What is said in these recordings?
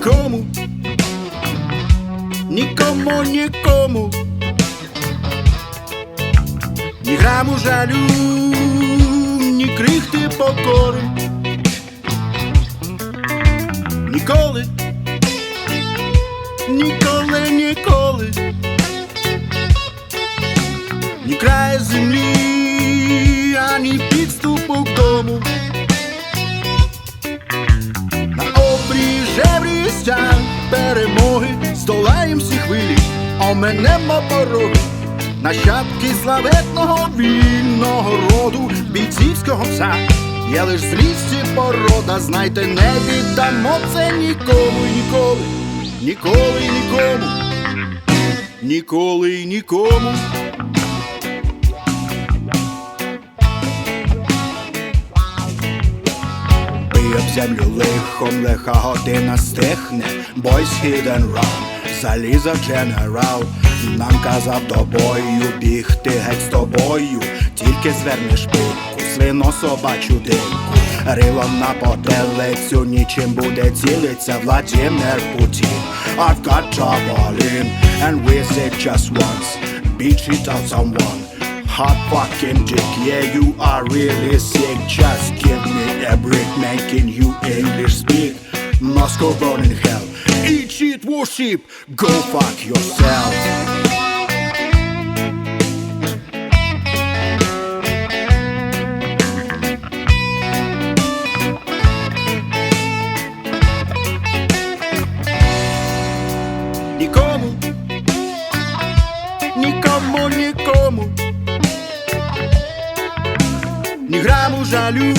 нікому, нікому, нікому, ні граму жалю, ні крихти покори. Ніколи, ніколи, ніколи, ні край землі, ані підступу к дому. Перемоги здолаєм всі хвилі, оминемо пороги. Нащадки славетного вільного роду бійцівського пса Є лиш злість і порода, знайте, не віддамо це ніколи, ніколи і нікому, ніколи і нікому. Бий об землю лихом, лиха година стихне, бойсь hidden round, заліза дженерал, нам казав до бою, бігти геть з тобою, тільки звернеш пику, свино собачу динку, рилом на потелицю, нічим буде цілиться Владимир Путін. I've got javelin, and with it just once, beat it out someone. Hot fucking dick, yeah, you are really sick. Just give me a break, making you English speak. Moscow born in hell. Eat shit, worship, go fuck yourself. Ні граму жалю,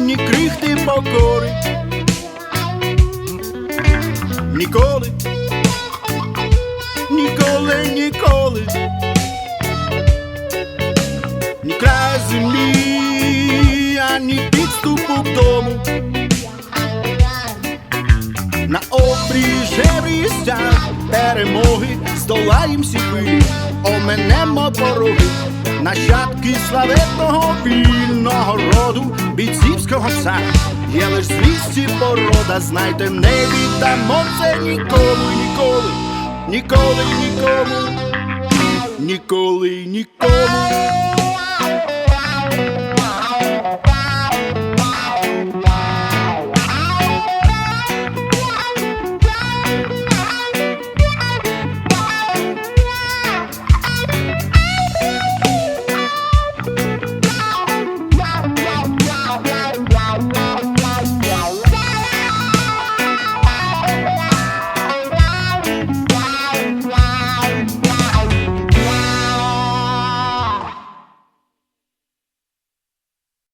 ні крихти покори. Ніколи, ніколи, ніколи, ні край землі, ані підступу к дому. На обріже перемоги здолаєм всі хвилі, оменемо пороги, нащадки славетного вільного роду, бійцівського пса. Є лиш звісті порода, знайте, не віддамо це нікому, ніколи, ніколи, нікому, ніколи, нікому.